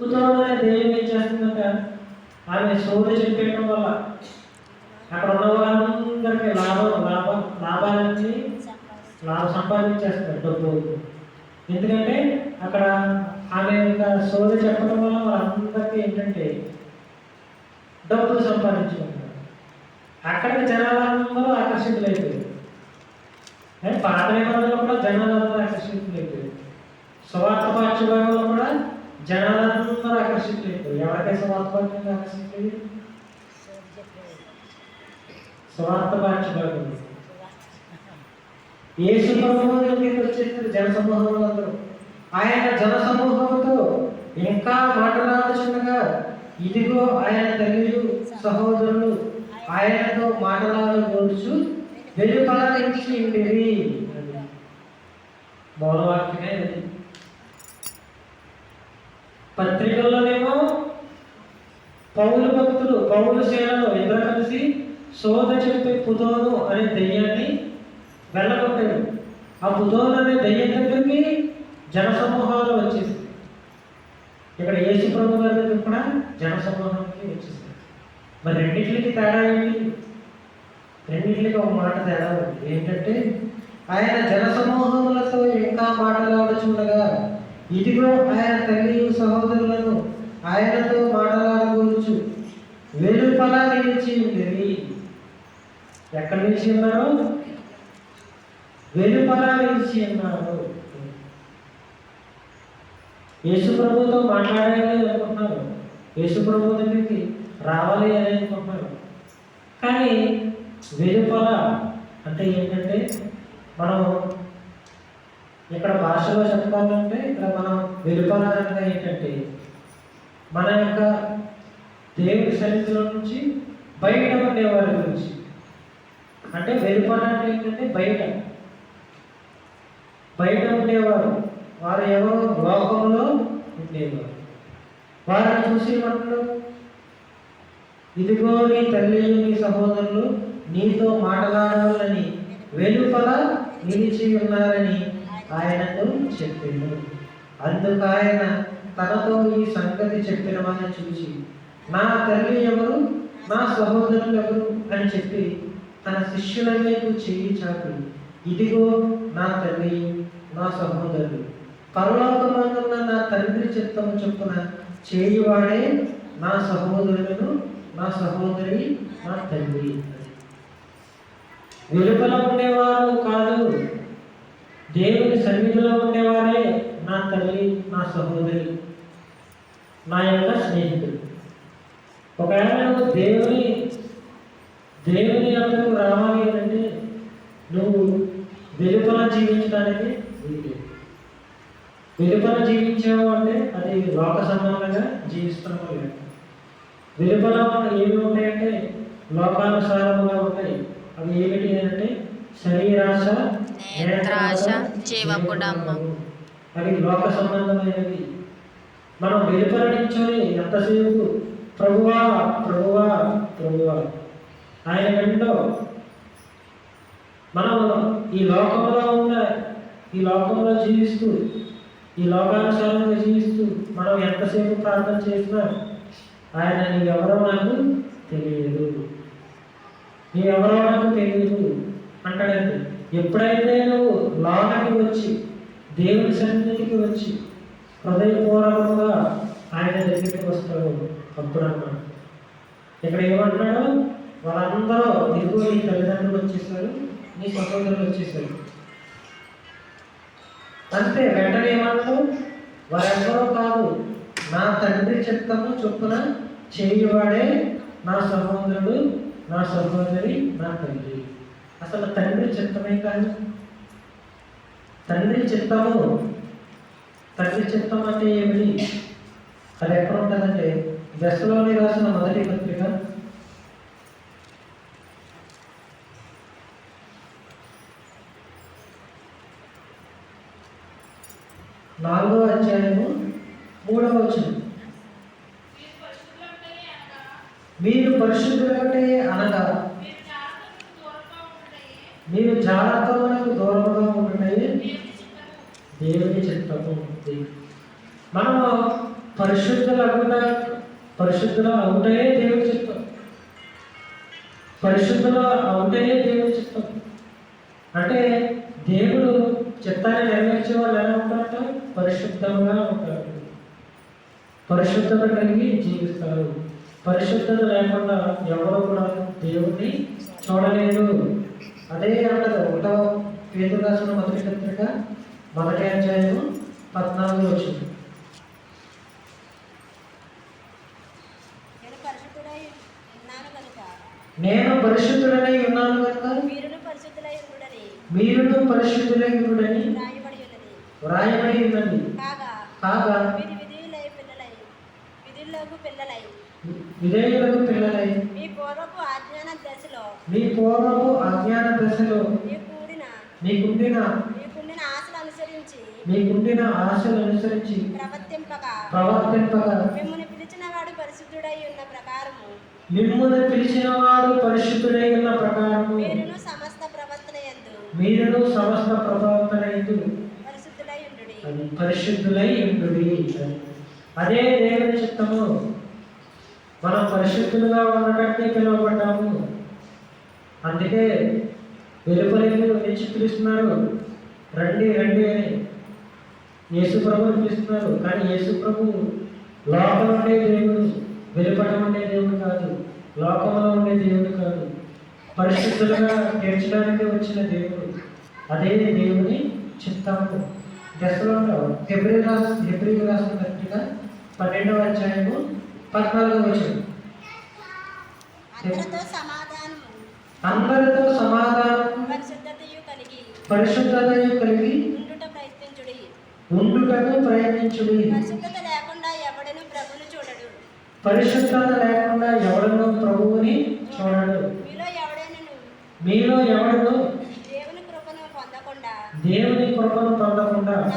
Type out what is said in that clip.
పుతోనే దేవుడు ఏం చేస్తుందంట? ఆమె సోది చెప్పేయడం వల్ల అక్కడ ఉన్న వాళ్ళందరికీ లాభం లాభం లాభాలన్నీ లాభం సంపాదించేస్తారు డబ్బు ఎందుకంటే అక్కడ ఆమె యొక్క సోద చెప్పడం వల్ల వాళ్ళందరికీ ఏంటంటే డబ్బులు సంపాదించుకుంటారు అక్కడికి జనాలందరూ ఆకర్షితులైపోయారు. పాత నిబంధనలు కూడా జనాలందరూ ఆకర్షితులైపోయారు. స్వార్థ పాఠ్యభాగంలో కూడా జనాలందరూ ఆకర్షితులైపోయారు. ఎవరికై స్వార్థ పాఠ్యంగా ఆకర్షితులయ్యారు? స్వార్థ పాఠ్యభాగంలో యేసు ప్రభువు దగ్గరికి వచ్చేసారు జన సమూహంలో అందరూ ఆయన జన సమూహంతో ఇంకా మాట్లాడుచుండగా ఇదిగో ఆయన తల్లి సహోదరులు ఆయనతో మాట్లాడవచ్చు వెలుపల నుంచి ఉండేవి మౌనవాక్యమే అది. పత్రికల్లోనేమో పౌలు భక్తులు పౌలు సేనలు ఇద్దరు కలిసి శోధ చెప్పే పుతోను అనే దెయ్యాన్ని వెళ్ళగొట్టారు. ఆ పుతోను అనే దెయ్యం దగ్గరికి జనసమూహాలు వచ్చేసి ఇక్కడ యేసు ప్రభు గారి దగ్గర కూడా జనసమూహానికి వచ్చేసింది మరి రెండింటికి తేడా ఏంటి రెండింటికి ఒక మాట తేడా ఉంది. ఏంటంటే ఆయన జనసమూహములతో ఇంకా మాట్లాడుచుండగా ఇదిగో ఆయన తల్లి సహోదరులను ఆయనతో మాట్లాడకూడచ్చు వెలుపల నిలిచి ఉండేది ఎక్కడ నుంచి ఉన్నారు వెలుపల నిలిచి ఉన్నారు యేసు ప్రభుతో మాట్లాడాలి అనుకుంటున్నారు. యేసు ప్రభు దగ్గరికి రావాలి అని అనుకుంటున్నారు. కానీ వెలుపల అంటే ఏంటంటే మనం ఇక్కడ భాషలో చెప్పాలంటే ఇక్కడ మనం వెలుపల ఏంటంటే మన యొక్క దేవుడి సన్నిధిలో నుంచి బయట ఉండే వారి గురించి. అంటే వెలుపల అంటే ఏంటంటే బయట. బయట ఉండేవారు. వారు ఎవరు లోకంలో ఉండేవారు. వారిని చూసి మనలో ఇదిగో నీ తల్లి నీ సహోదరులు నీతో మాట్లాడాలని వెలుపల నిలిచి ఉన్నారని ఆయనతో చెప్పిండు. అందుకు ఆయన తనతో ఈ సంగతి చెప్పిన వారిని చూసి నా తల్లి ఎవరు? నా సహోదరులు ఎవరు? అని చెప్పి తన శిష్యుల వైపు చెయ్యి చాపి ఇదిగో నా తల్లి నా సహోదరులు పరలోకమందున్న నా తండ్రి చిత్తము చొప్పున చేయువాడే నా సహోదరులను నా సహోదరి నా తల్లి. వెలుపల ఉండేవారు కాదు. దేవుని సన్నిధిలో ఉండేవారే నా తల్లి నా సహోదరి నా యొక్క స్నేహితుడు ఒకవేళ నువ్వు దేవుని దేవుని అంతకు రావాలి అంటే నువ్వు వెలుపల జీవించడానికి వెలుపల జీవించావు అంటే అది లోక సంబంధంగా జీవిస్తున్నావు లేదు వెలుపల ఉన్న ఏమి ఉంటాయంటే లోకానుసారముగా ఉంటాయి. అవి ఏమిటి అంటే శరీరాశ నేత్రాశ, జీవపుడమ్మ. అవి లోక సంబంధమైనవి మనం వెలుపల నించొని ఎంతసేపు ప్రభువా ప్రభువా ప్రభువా. ఆయన కంటో మనం ఈ లోకంలో ఉన్న ఈ లోకంలో జీవిస్తూ ఈ లోకానుసారంగా జీవిస్తూ మనం ఎంతసేపు ప్రార్థన చేసినా ఆయన ఎవరో నాకు తెలియదు. నీవెవరో నాకు తెలియదు. అంటాడండి. ఎప్పుడైతే నువ్వు లోనకి వచ్చి దేవుని సన్నిధికి వచ్చి హృదయపూర్వకంగా ఆయన దగ్గరికి వస్తావు అప్పుడు అన్నాడు ఇక్కడ ఏమంటున్నాడు? వాళ్ళందరూ ఇదిగో నీ తల్లిదండ్రులు వచ్చేసారు నీ సహోదరులు వచ్చేసారు. అంతే వెంటనే ఏమంటావు వారెవరో కాదు నా తండ్రి చిత్తము చొప్పున చేయవాడే నా సహోదరుడు నా సహోదరి నా తల్లి అసలు తండ్రి చిత్తమే కాదు. తండ్రి చిత్తము తండ్రి చిత్తం అంటే ఏమిటి? అది ఎక్కడ ఉంటుందంటే దశలోని రాసిన మొదటి పత్రిక. నాలుగో అధ్యాయము మూడవ వచనం. మీరు పరిశుద్ధులంటే అనగా మీరు జాగ్రత్తలకు దూరంగా ఉంటున్నాయి. దేవుని చిత్తము మనము పరిశుద్ధులు అగుట పరిశుద్ధులు అవుటే దేవుని చిత్తం. పరిశుద్ధులు అవుటే దేవుని చిత్తం. అంటే దేవుడు చిత్తాన్ని నెరవేర్చే వాళ్ళు ఎలా ఉంటారంట? పరిశుద్ధంగా ఉంటారు. పరిశుద్ధత కలిగి జీవిస్తారు. పరిశుద్ధత లేకుండా ఎవరు కూడా దేవుణ్ణి చూడలేదు. అదే అంటది ఒకటో పేరు రాసిన మొదటి పత్రిక మొదటి అధ్యాయము పద్నాలుగు వచ్చింది. నేను పరిశుద్ధుడనై ఉన్నాను కనుక? మీరును పరిశుద్ధులై ఉన్నది. వ్రాయబడి ఉన్నది. కాగా మీరు విధేయులకు పిల్లలై. పూర్వపు ఆజ్ఞాన దశలో. మీ పూర్వపు అజ్ఞాన దశలో మీ కూడిన మీకుండిన మీకుండిన ఆశలు అనుసరించి మీకుండిన ఆశలు అనుసరించి ప్రవర్తింపగా. ప్రవర్తింపగా మిమ్మల్ని పిలిచిన వాడు పరిశుద్ధుడై ఉన్న ప్రకారము. మిమ్మల్ని పిలిచిన వాడు పరిశుద్ధుడై ఉన్న ప్రకారము. మీరును సమస్త ప్రవర్తన యందు. మీరును సమస్త ప్రవర్తన ఎందు పరిశుద్ధులై ఉండుడి. అది పరిశుద్ధులై ఉండుడి. అదే దేవుని చిత్తము. మనం పరిశుద్ధులుగా ఉండటానికి పిలువబడ్డాము. అందుకే వెలుపలికి నుంచి పిలుస్తున్నారు రండి రండి అని యేసు ప్రభు పిలుస్తున్నారు. కానీ యేసు ప్రభు లోపల ఉండే దేవుడు వెలుపల ఉండే దేవుడు కాదు. లోకంలో ఉండే దేవుడు కాదు. పరిశుద్ధులుగా తీర్చడానికి వచ్చిన దేవుడు. అదే దేవుని చిత్తము దశలో ఫిబ్రి రాసిన ఫిబ్రి రాసిన పత్రిక పన్నెండవ అధ్యాయము వచనం. అందరితో అందరితో సమాధానం. పరిశుద్ధతయు కలిగి. ఉండుటకు ప్రయత్నించుడి. పరిశుద్ధత లేకుండా ఎవడను ప్రభును చూడడు. పరిశుద్ధత లేకుండా ఎవడను ప్రభువుని చూడడు. మీలో ఎవడైనను? మీలో ఎవడను? దేవుని కృపను పొందకుండా. దేవుని కృపను పొందకుండా.